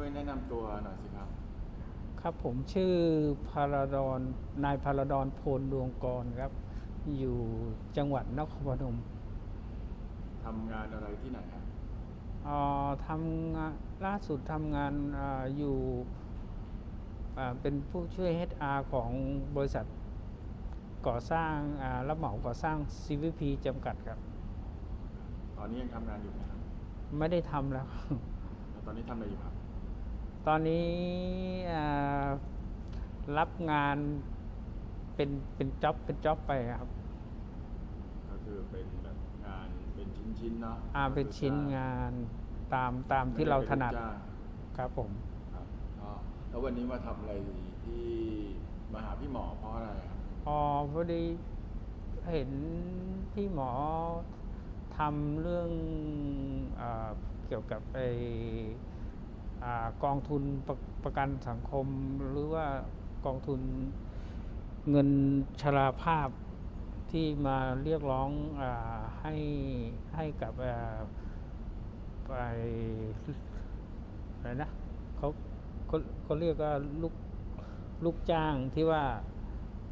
ช่วยแนะนำตัวหน่อยสิครับ ครับผมชื่อพาราดอนนายพาราดอนโพลดวงกรครับ อยู่จังหวัดนครพนมทำงานอะไรที่ไหนครับเอ่อทำงานล่าสุดทำงานอาอยู่อ่าเป็นผู้ช่วย HR ของบริษัทก่อสร้างอ่ารับเหมาก่อสร้าง CVP จำกัดครับ ตอนนี้ยังทำงานอยู่ไหมครับไม่ได้ทำแล้ว แล้วตอนนี้ทำอะไรอยู่ครับ ตอนนี้อ่ารับงานเป็นเป็นจ็อบเป็นจ็อบไปครับ ก็คือเป็นแบบงานเป็นชิ้นๆเนาะอ่าเป็นชิ้นงานตามตามที่เราถนัดไม่ไเป็นลูกจ้างครับผมครับก็แล้ววันนี้มาทำอะไรที่มาหาพี่หมอเพราะอะไรครับพอพอดีเห็นพี่หมอทำเรื่องอาเกี่ยวกับไอ อกองทุนประประกันสังคม หรือว่ากองทุนเงินชราภาพที่มาเรียกร้องอให้ให้กับไปอะไรนะเขาเขาเขาเรียกว่าลูกลูกจ้างที่ว่า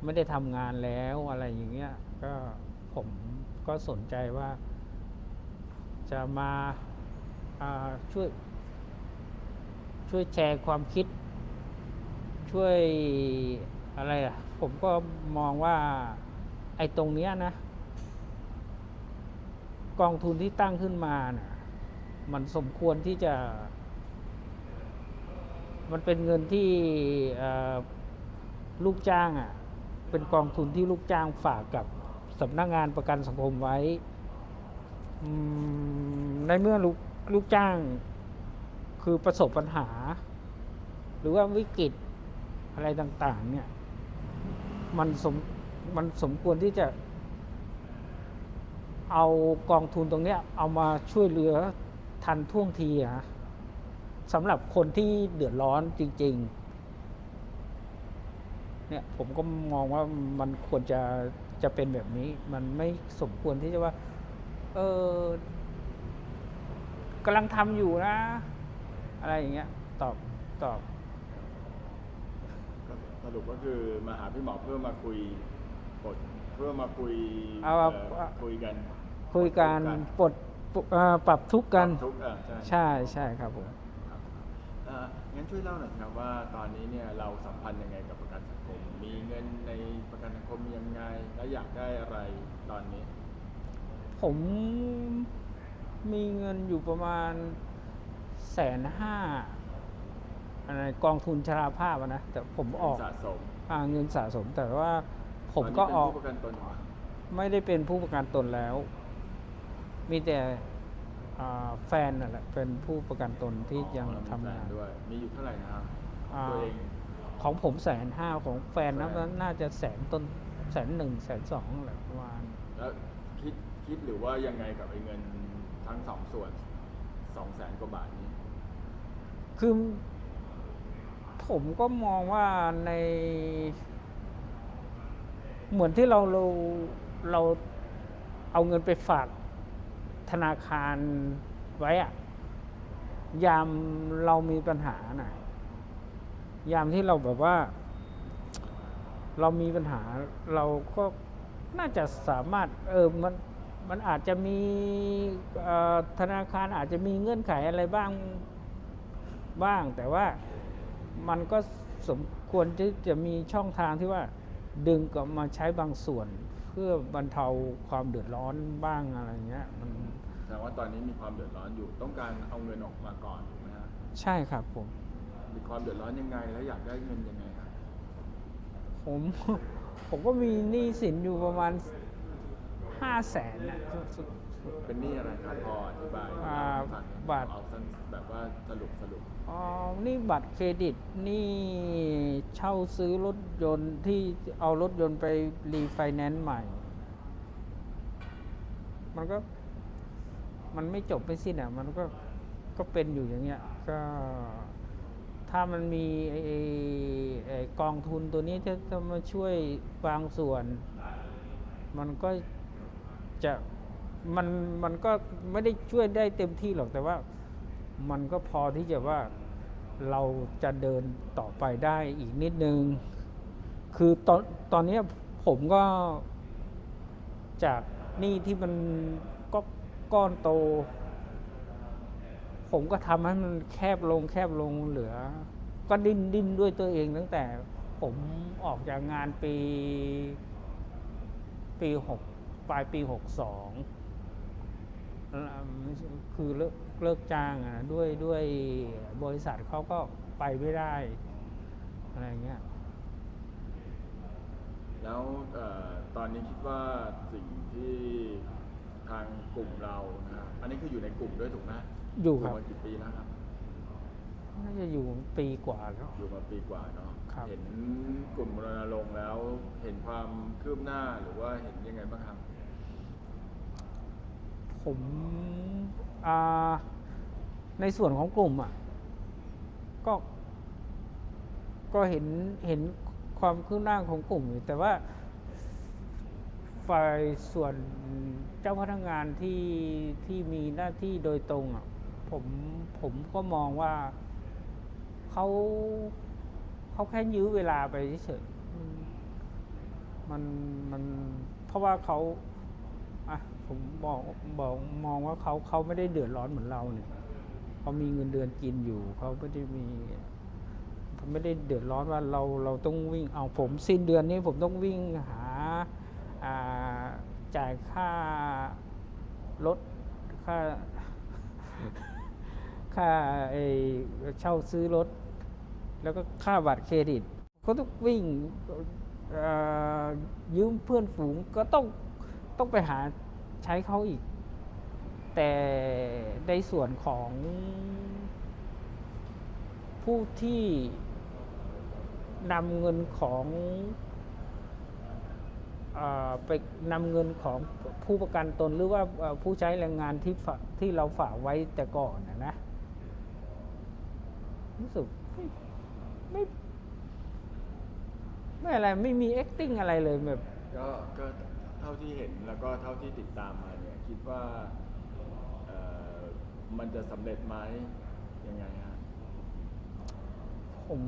ไม่ได้ทำงานแล้วอะไรอย่างเงี้ยก็ผมก็สนใจว่าจะมาาช่วย ช่วยแชร์ความคิด ช่วยอะไรอะ ผมก็มองว่าไอ้ตรงเนี้ยนะ กองทุนที่ตั้งขึ้นมาน่ะมันสมควรที่จะ มันเป็นเงินที่ลูกจ้างอะ เป็นกองทุนที่ลูกจ้างฝากกับสำนักงานประกันสังคมไว้ ในเมื่อลูกลูกจ้าง คือประสบปัญหา หรือว่าวิกฤตอะไรต่างๆ เนี่ย มันสมมันสมควรที่จะ เอากองทุนตรงเนี้ย เอามาช่วยเหลือทันท่วงทีอะฮะสำหรับคนที่เดือดร้อนจริง ๆ เนี่ยผมก็มองว่ามันควรจะจะเป็นแบบนี้ มันไม่สมควรที่จะว่า เออกำลังทำอยู่นะ อะไรอย่างเงี้ย ตอบตอบก็สรุปก็คือมาหาพี่หมอเพื่อมาคุยบทเพื่อมาคุยเอาเอ่เอาอคุยกันคุยกันปลดปลดเอ่อปรับทุกข์กัน ทุกข์อะใช่ใช่ใช่ครับผม ครับเอ่องั้นช่วยเล่าหน่อยครับว่าตอนนี้เนี่ยเราสัมพันธ์ยังไงกับประกันสังคม มีเงินในประกันสังคมยังไง และอยากได้อะไรตอนนี้ผมมีเงินอยู่ประมาณ แสนห้าอะไรกองทุนชราภาพอะนะ แต่ผมออกสะสมอาเงินสะสม แต่ว่าผมก็ตนอนี้อกเป็นผู้ประกันตนเหรอไม่ได้เป็นผู้ประกันตนแล้ว มีแต่อ่าแฟนนั่นแหละเป็นผู้ประกันตนที่ยังอ๋อทำงานมีแฟด้วย มีอยู่เท่าไหร่นะครับอ่า ตัวเอง ของผมแสนห้าของแฟนนะแสน น่าจะแสนต้นแสนหนึ่งแสนสองแหละประมาณแล้วคิดคิดหรือว่ายังไงกับไอ้เงินทั้งสองส่วนสองแสนกว่าบาทนี้ คือผมก็มองว่าใน เหมือนที่เราเราเราเอาเงินไปฝากธนาคารไว้อะยามเรามีปัญหาน่ะ ยามที่เราแบบว่า เรามีปัญหา เราก็น่าจะสามารถ เออมันมันอาจจะมีธนาคารอาจจะมีเงื่อนไขอะไรบ้าง บ้าง แต่ว่ามันก็สมควรที่จะมีช่องทางที่ว่าดึงกลับมาใช้บางส่วน เพื่อบรรเทาความเดือดร้อนบ้างอะไรเงี้ยมันแสดงว่าตอนนี้มีความเดือดร้อนอยู่ต้องการเอาเงินออกมาก่อนถูกไหมฮะใช่ครับผมมีความเดือดร้อนยังไงแล้วอยากได้เงินยังไงครับผมผมก็มีหนี้สินอยู่ประมาณห้าแสนนะเป็นหนี้อะไรครับพออธิบายอ่าให้ฟังหน่อยบัตรเอาสั้นแบบว่าสรุปสรุป อ๋อ นี่บัตรเครดิต นี่เช่าซื้อรถยนต์ที่เอารถยนต์ไปรีไฟแนนซ์ใหม่ มันก็ มันไม่จบไม่สิ้นอะ มันก็ ก็เป็นอยู่อย่างเงี้ย ก็ ถ้ามันมีไอไอไอกองทุนตัวนี้จะจะมาช่วยบางส่วน มันก็จะ มัน มันก็ไม่ได้ช่วยได้เต็มที่หรอก แต่ว่า มันก็พอที่จะว่าเราจะเดินต่อไปได้อีกนิดนึง คือตอนตอนนี้ผมก็จากหนี้ที่มันก็ก้อนโต ผมก็ทำให้มันแคบลงแคบลงเหลือ ก็ดิ้นดิ้นด้วยตัวเองตั้งแต่ผมออกจากงานปี ปีหกปลายปีหกสอง คือเลิกเลิกจ้างอะด้วยด้วยบริษัทเขาก็ไปไม่ได้ อะไรเงี้ยแล้วเอ่อตอนนี้คิดว่าสิ่งที่ทางกลุ่มเรานะครับอันนี้คืออยู่ในกลุ่มด้วยถูกไหมอยู่ครับมากี่ปีแล้วครับน่าจะอยู่ปีกว่าแล้วอยู่มาปีกว่าเนาะครับเห็นกลุ่มรณรงค์แล้ว เห็นความคืบหน้าหรือว่าเห็นยังไงบ้างครับ ผมในส่วนของกลุ่มอะก็ ก็เห็นเห็นความคืบหน้าของกลุ่มอยู่แต่ว่าฝ่ายส่วนเจ้าพนักงานที่ที่มีหน้าที่โดยตรงอะผมผมก็มองว่าเขาเขาแค่ยื้อเวลาไปเฉยมมันมันเพราะว่าเขาอะ ผมบอกบอกมองว่าเขาเขาไม่ได้เดือดร้อนเหมือนเราเนี่ยเขามีเงินเดือนกินอยู่เขาไม่ได้มีเขาไม่ได้เดือดร้อนว่าเราเราต้องวิ่งเอาผมสิ้นเดือนนี้ผมต้องวิ่งหาาจ่ายค่ารถค่า ค่าไอเช่าซื้อรถ แล้วก็ค่าบัตรเครดิตก็ต้องวิ่งยืมเพื่อนฝูงก็ต้องต้องไปหา ใช้เขาอีก แต่ในส่วนของผู้ที่นำเงินของอไปนำเงินของผู้ประกันตนหรือว่าผู้ใช้แรงงานที่ที่เราฝากไว้แต่ก่อนนะนะรู้สึกไม่ไม่ไม่อะไรไม่มี acting อะไรเลยแบบก็ก็ ท่าที่เห็นแล้วก็เท่าที่ติดตามมาเนี่ยคิดว่าเอ่อมันจะสำเร็จไหมยังไงฮะผม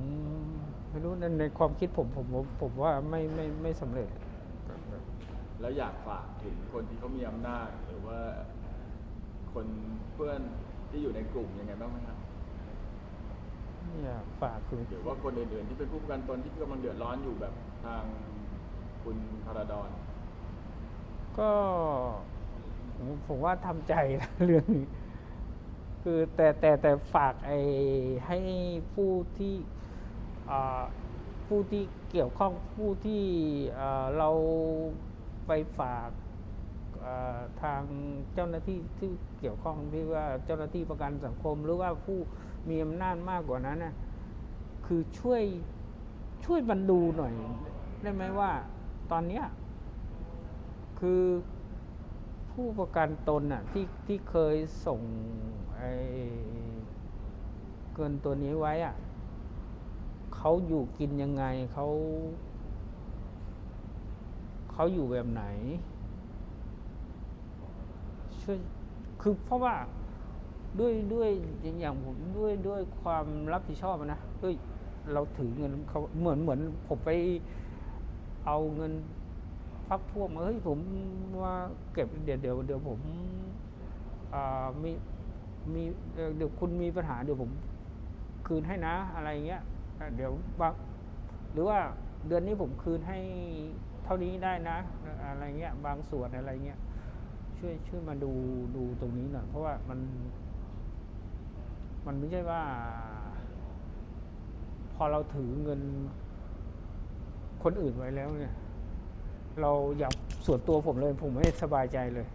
ไม่รู้ในในความคิดผมผมผมผมว่าไม่ไม่ไม่สำเร็จ แล้วอยากฝากถึงคนที่เขามีอำนาจหรือว่าคนเพื่อนที่อยู่ในกลุ่มยังไงบ้างไหมครับอยากฝากคือหรือว่าคนอื่นๆที่เป็นผู้ประกันตนที่กำลังเดือดร้อนอยู่แบบทางคุณพาราดอน ก็ผมว่าทำใจนะเรื่องนี้คือแต่แต่แต่ฝากไอ้ให้ผู้ที่ผู้ที่เกี่ยวข้องผู้ที่เราไปฝากทางเจ้าหน้าที่ที่เกี่ยวข้องที่ว่าเจ้าหน้าที่ประกันสังคม หรือว่าผู้มีอำนาจมากกว่านั้นนะคือช่วยช่วยบรรดูหน่อยได้ไหมว่าตอนเนี้ย คือผู้ประกันตนน่ะที่ที่เคยส่งไอ้เกินตัวนี้ไว้อะเขาอยู่กินยังไงเขาเขาอยู่แบบไหนช่วยคือเพราะว่าด้วยด้วยอย่างผมด้วยด้วยความรับผิดชอบอะนะด้วยเราถือเงินเขาเหมือนเหมือนผมไปเอาเงิน พักพวกมาเฮ้ยผมว่าเก็บเดี๋ยวเดี๋ยวเดี๋ยวผมมีมีเดี๋ยวคุณมีปัญหาเดี๋ยวผมคืนให้นะอะไรเงี้ยเดี๋ยวบางหรือว่าเดือนนี้ผมคืนให้เท่านี้ได้นะ อะไรเงี้ยบางส่วนอะไรเงี้ยช่วยช่วยมาดูดูตรงนี้หน่อยเพราะว่ามัน มันไม่ใช่ว่า พอเราถือเงินคนอื่นไว้แล้วเนี่ย เราอยากส่วนตัวผมเลยผมไม่สบายใจเลย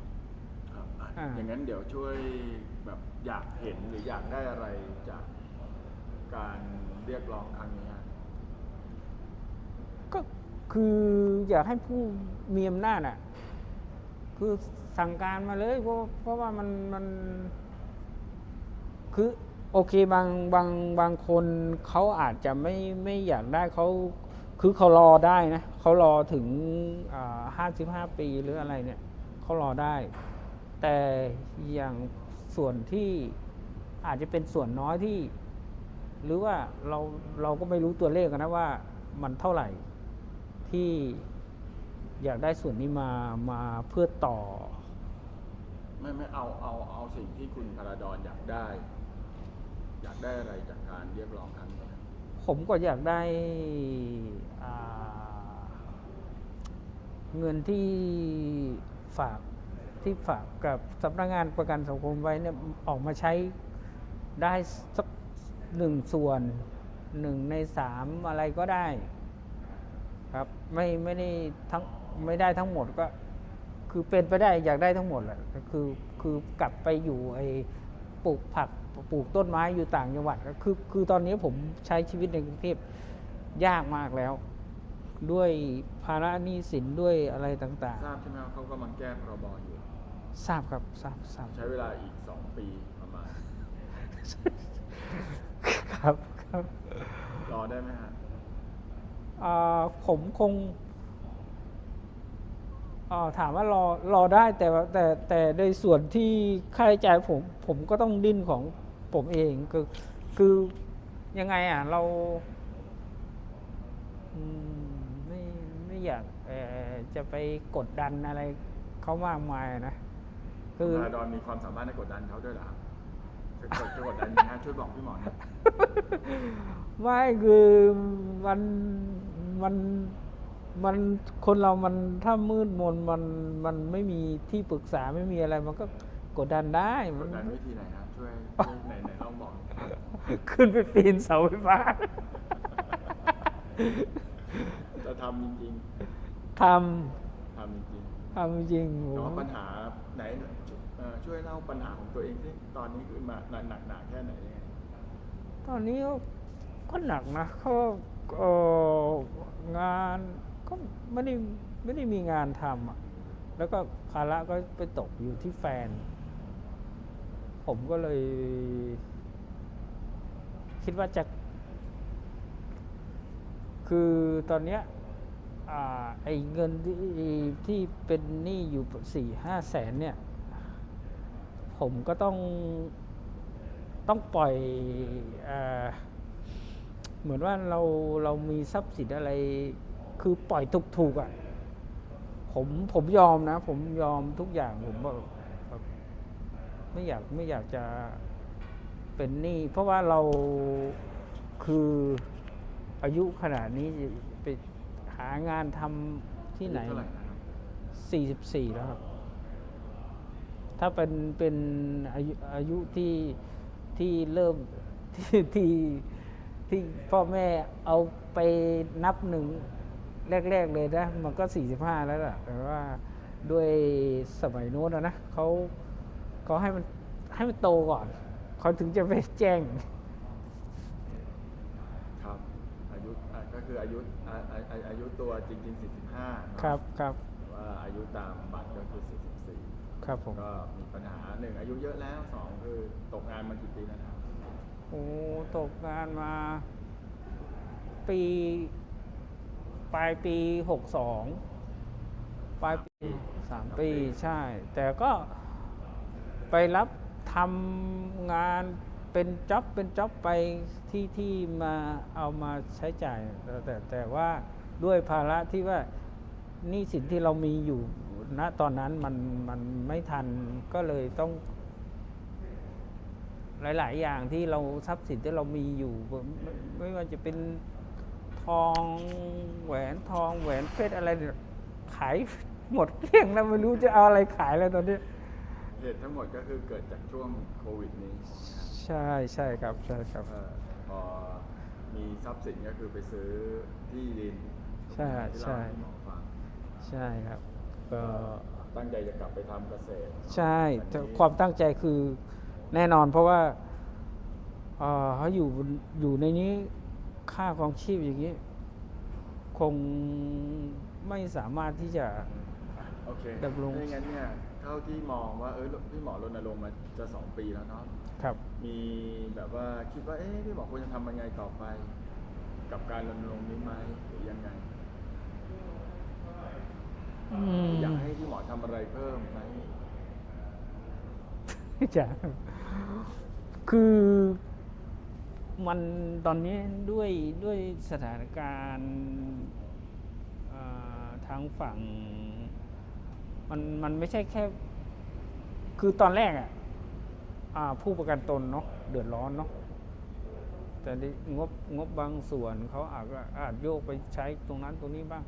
ครับอะอ่า อย่างนั้นเดี๋ยวช่วยแบบอยากเห็นหรืออยากได้อะไรจากการเรียกร้องครั้งนี้ฮะก็คืออยากให้ผู้มีอำนาจอะ คือสั่งการมาเลย เพราะเพราะว่ามันมันคือโอเคบางบางบางคนเขาอาจจะไม่ไม่อยากได้เขา คือเขารอได้นะเขารอถึงห้าสิบห้าปีหรืออะไรเนี่ยเขารอได้ แต่อย่างส่วนที่อาจจะเป็นส่วนน้อยที่ หรือว่าเราเราก็ไม่รู้ตัวเลขอะนะว่ามันเท่าไหร่ที่อยากได้ส่วนนี้มามาเพื่อต่อ ไม่ไม่เอาเอาเอาสิ่งที่คุณพาราดอนอยากได้ อยากได้อะไรจากการเรียกร้องครั้งนี้ผมก็อยากได้อ่า เงินที่ฝากที่ฝากกับสำนักงานประกันสังคมไว้เนี่ยออกมาใช้ได้สักหนึ่งส่วนหนึ่งในสามอะไรก็ได้ ครับไม่ไม่ได้ทั้งไม่ได้ทั้งหมดก็คือเป็นไปได้อยากได้ทั้งหมดแหละคือคือกลับไปอยู่ไอ้ปลูกผักปลูกต้นไม้อยู่ต่างจังหวัดก็คือคือตอนนี้ผมใช้ชีวิตในกรุงเทพยากมากแล้ว ด้วยภาระหนี้สินด้วยอะไรต่าง ทราบใช่ไหมว่าเขากำลังแก้พรบอยู่ ๆ ทราบครับทราบทราบ ใช้เวลาอีกสองปีประมาณ ครับครับรอได้ไหมฮะอ่าผมคงอ่าถามว่ารอรอได้แต่ว่าแต่แต่ในส่วนที่ค่าใช้จ่ายผมผมก็ต้องดิ้นของผมเองคือคือยังไงอะเราอืมไม่ไม่ อยากเอ่อจะไปกดดันอะไรเขามากมายนะ คืคุณอพาราดอนมีความสามารถในกดดันเขาด้วยเหรอครับจะกดจะกดดันยังไงฮะช่วยบอกพี่หมอหนะไม่คือมันมันมันคนเรามันถ้ามืดมนมันมันไม่มีที่ปรึกษาไม่มีอะไรมันก็กดดันได้กมัดนดันวิธีไหนฮะช่วยช่วยไหนไหนลองบอกหน่อยครับขึ้นไปปีนเสาไฟฟ้าจะทำจริงทๆ ทำจริงำทำจริงๆโหแต่ว่าปัญหาไหนเอ่อช่วยเล่าปัญหาของตัวเองที่ตอนนี้คือมาหนักหนักหนาแค่ไหนยังไงตอนนี้ก็ก็หนักนะเขาเอ่องานก็ไม่ได้ไม่ได้มีงานทำอะแล้วก็ภาระก็ไปตกอยู่ที่แฟน ผมก็เลย คิดว่าจะ คือตอนเนี้ยอ่า ไอ้เงินที่ที่เป็นหนี้อยู่สี่ห้าแสนเนี่ย ผมก็ต้องต้องปล่อยเอเหมือนว่าเราเรามีทรัพย์สินอะไร คือปล่อยถูกๆอะ่ะ ผมผมยอมนะ ผมยอมทุกอย่างผมแบบไม่อยากไม่อยากจะเป็นหนี้เพราะว่าเราคืออายุขนาดนี้างานทำที่ไหนอายุเท่าไหร่นะครับสี่สิบสี่แล้วครับ ถ้าเป็นเป็นอายุอายุที่ที่เริ่มที่ที่ที่พ่อแม่เอาไปนับหนึ่งแรก ๆ เลยนะ มันก็สี่สิบห้าแล้วล่ะ แต่ว่าด้วยสมัยโน้นอะนะเขาเขาให้มันให้มันโตก่อนเขาถึงจะไปแจ้ง ครับ อายุอะก็ คืออายุอะอะอะอายุตัวจริง ๆ 45เนอะครับครับแต่ว่าอายุตามบัตรก็คือ 44 ครับผมก็มีปัญหาหนึ่งอายุเยอะแล้วสองคือตกงานมากี่ปีแล้วนะครับโอ้ตกงานมา ปีปลายปีหกสองปลายปีสามปีใช่ แต่ก็ไปรับทำงาน เป็นจ็อบเป็นจ็อบไปที่ที่มาเอามาใช้จ่าย แต่แต่แต่ว่าด้วยภาระที่ว่านี้สินที่เรามีอยู่ณตอนนั้นมันมันไม่ทันก็เลยต้อง หลาย ๆ อย่างที่เราทรัพย์สินที่เรามีอยู่ไม่ว่าจะเป็นทองแหวนทองแหวนเพชรอะไรเนี่ยขายหมดเกลี้ยงแล้วไม่รู้จะเอาอะไรขายแล้วตอนนี้เหตุทั้งหมดก็คือเกิดจากช่วงโควิดนี้ ใช่ใช่ครับใช่ครับ เอ่อพอมีทรัพย์สินก็คือไปซื้อที่ดินใช่ที่ใช่เราให้หมอฟังใช่ครับก็ตั้งใจจะกลับไปทำเกษตรใช่อันแต่นี้ความตั้งใจคือแน่นอนเพราะว่าเอ่อเขาอยู่อยู่ในนี้ค่าของชีพอย่างนี้ คงไม่สามารถที่จะ อะโอเคดำรง ไม่งั้นเนี่ยเท่าที่มองว่าเออพี่หมอรณรงค์มาจะสองปีแล้วเนาะ ครับมีแบบว่าคิดว่าเอ๊ะพี่หมอควรจะทำยังไงต่อไป กับการรณรงค์นี้ไหมหรือยังไงอืมอยากให้พี่หมอทำอะไรเพิ่มไหมจะคือมันตอนนี้ด้วยด้วยสถานการณ์อ่าทางฝั่ง มันมันไม่ใช่แค่ คือตอนแรกอะอ่า ผู้ประกันตนเนาะเดือดร้อนเนาะแต่งบงบบางส่วนเขาอาจจะอาจโยกไปใช้ตรงนั้นตรงนี้บ้าง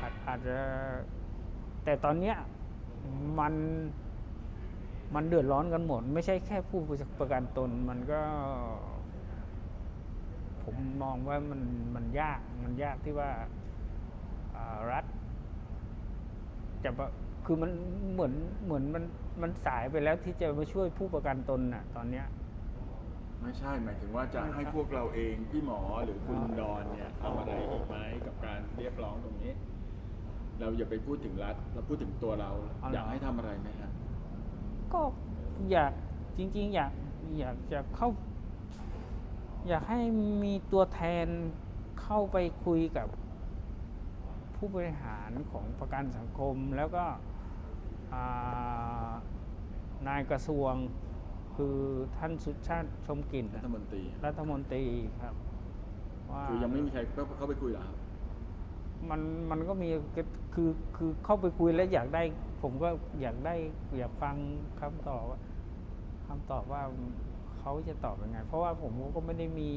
อาจอาจจะแต่ตอนเนี้ยมันมันเดือดร้อนกันหมด ไม่ใช่แค่ผู้ประกันตนมันก็ ผมมองว่ามันมันยากมันยากที่ว่าอ่ารัฐ จะมาคือมันเหมือนเหมือนมันมันสายไปแล้วที่จะมาช่วยผู้ประกันตนน่ะ ตอนเนี้ย ไม่ใช่หมายถึงว่าจะให้พวกเราเองพี่หมอหรือคุณดอนเนี่ยทำอะไรอีกไหมกับการเรียกร้องตรงนี้ เราอย่าไปพูดถึงรัฐเราพูดถึงตัวเราอ๋อเหรออยากให้ทำอะไรไหมฮะก็อยากจริง ๆ อยากอยากจะเข้า อยากให้มีตัวแทนเข้าไปคุยกับ ผู้บริหารของประกันสังคม แล้วก็อ่านายกระทรวงคือท่านสุชาติชมกลิ่นรัฐมนตรีรัฐมนตรีครับว่าคือยังไม่มีใครเข้าไปคุยเหรอครับมันมันก็มีคือคือเข้าไปคุยแล้วอยากได้ ผมก็อยากได้อยากฟังคำตอบว่าคำตอบว่าเขาจะตอบยังไง เพราะว่าผมก็ไม่ได้มี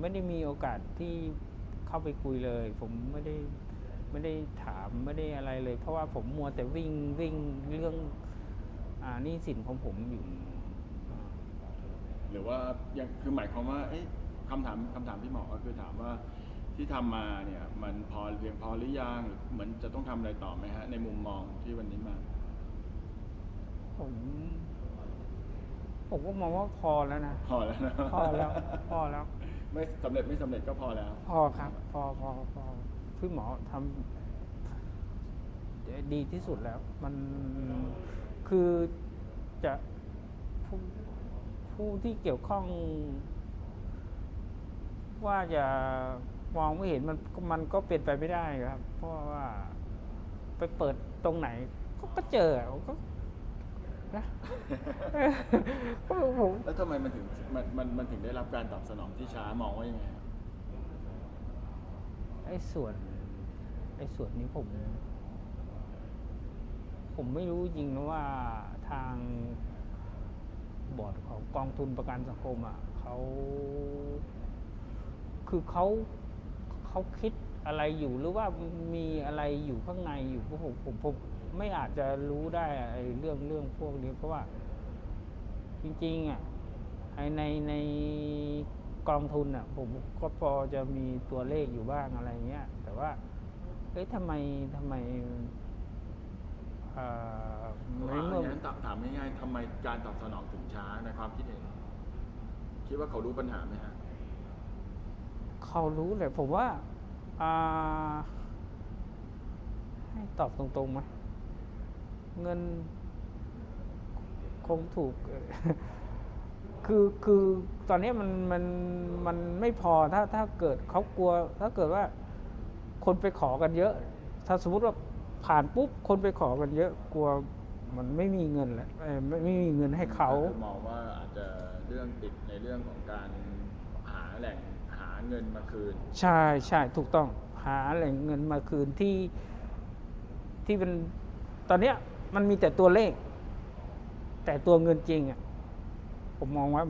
ไม่ได้มีโอกาสที่เข้าไปคุยเลย ผมไม่ได้ ไม่ได้ถามไม่ได้อะไรเลย เพราะว่าผมมัวแต่วิ่งวิ่งเรื่องอ่าหนี่สินของผมอยู่ หรือว่ายังคือหมายความว่า เอ๊ะคำถามคำถามพี่หมอก็คือถามว่าที่ทำมาเนี่ย มันพอเพียงพอหรือยังหรือเหมือนจะต้องทำอะไรต่อไหมฮะ ในมุมมองที่วันนี้มา ผม ผมก็มองว่าพอแล้วนะพอแล้วนะพอแล้ว พอแล้ว ไม่สำเร็จไม่สำเร็จก็พอแล้ว พอครับ พอพอพอ พี่หมอทำดีที่สุดแล้ว มันคือจะผู้ผู้ที่เกี่ยวข้อง ว่าจะมองไม่เห็นมันมันก็เป็นไปไม่ได้ครับ เพราะว่าไปเปิดตรงไหน ก็ก็เจออะก็นะก็ผมแล้วทำไมมันถึงมันมันมันถึงได้รับการตอบสนองที่ช้ามองว่ายังไงครับ ไอ้ส่วน ไอ้ส่วนนี้ผม ผมไม่รู้จริงนะว่าทางบอร์ดของกองทุนประกันสังคมอะเขาคือเขาเขาคิดอะไรอยู่หรือว่ามีอะไรอยู่ข้างในอยู่ผมผมผมไม่อาจจะรู้ได้ไอ้เรื่องเรื่องพวกนี้เพราะว่า จริงๆอะในใน กองทุนอะผมก็พอจะมีตัวเลขอยู่บ้างอะไรเงี้ย แต่ว่าเอ๊ะทำไมทำไมเอ่อเพราะในว่าเมื่ออย่างนั้นถามง่ายๆทำไมการตอบสนองถึงช้าในความคิดเห็นคิดว่าเขารู้ปัญหาไหมฮะเขารู้เลยผมว่าอ่าให้ตอบตรงๆไหมเงินคงถูกเอ่อ คือคือตอนนี้มันมันมันไม่พอถ้าถ้าเกิดเขากลัว ถ้าเกิดว่าคนไปขอกันเยอะ ถ้าสมมติว่าผ่านปุ๊บคนไปขอกันเยอะกลัวมันไม่มีเงินแหละเอ่อไม่ไม่มีเงินให้เขาคือมองว่าอาจจะเรื่องติดในเรื่องของการหาแหล่งหาเงินมาคืน ใช่ใช่ถูกต้องหาแหล่งเงินมาคืนที่ที่เป็นตอนเนี้ยมันมีแต่ตัวเลข แต่ตัวเงินจริงอะ ผมมองว่า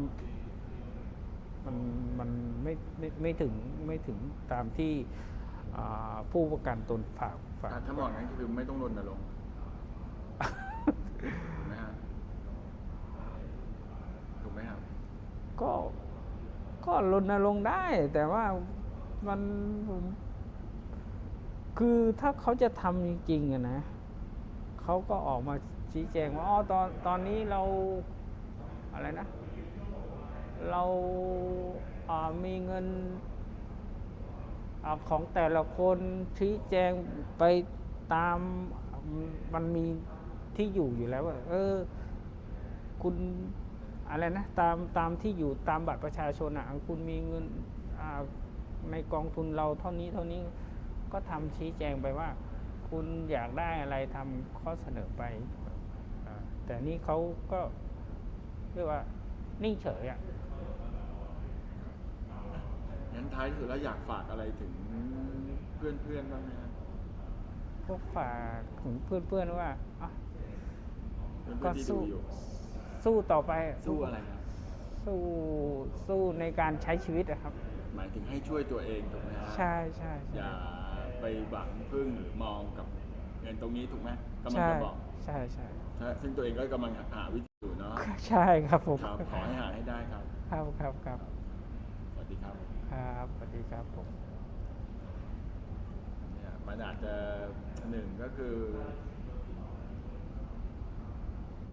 มันมันไม่ไม่ไม่ถึงไม่ถึงตามที่อ่าผู้ประกันตนฝากฝากถ้ามองอย่างนั้นคือไม่ต้องรณรงค์ถูกไหมฮะถูกไหมครับ ก็ก็รณรงค์ได้ แต่ว่ามันผมคือถ้าเขาจะทำจริงๆอะนะเขาก็ออกมาชี้แจงว่าอ๋อตอนตอนนี้เราอะไรนะ เราอ่ามีเงินอของแต่ละคนชี้แจงไปตามมันมีที่อยู่อยู่แล้วว่าเออ คุณอะไรนะตามตามที่อยู่ตามบัตรประชาชนอะคุณมีเงินในกองทุนเราเท่านี้เท่านี้ก็ทำชี้แจงไปว่า คุณอยากได้อะไรทำข้อเสนอไปแต่นี่เขาก็เรียกว่านิ่งเฉยอะายที่สุดแล้วอยากฝากอะไรถึงเพื่อนๆบ้างไหมครับก็ฝากถึงเพื่อนๆว่าอะเพื่อนก็ๆที่ดูสู้อยู่สู้ต่อไปสู้อะไรครับสู้สู้ในการใช้ชีวิตอะครับ หมายถึงให้ช่วยตัวเองถูกไหมฮะใช่ใช่อใช่ย่าไปหวังพึ่งหรือมองกับเงินตรงนี้ถูกไหมกำลังใช่จะบอกใช่ใช่ใช่ซึ่งตัวเองก็กำลังหาวิธีอยู่เนาะใช่ครับผมครับขอให้หาให้ได้ครับ ครับครับครับสวัสดี ครับสวัสดีครับผม เนี่ยมันอาจจะหนึ่งก็คือ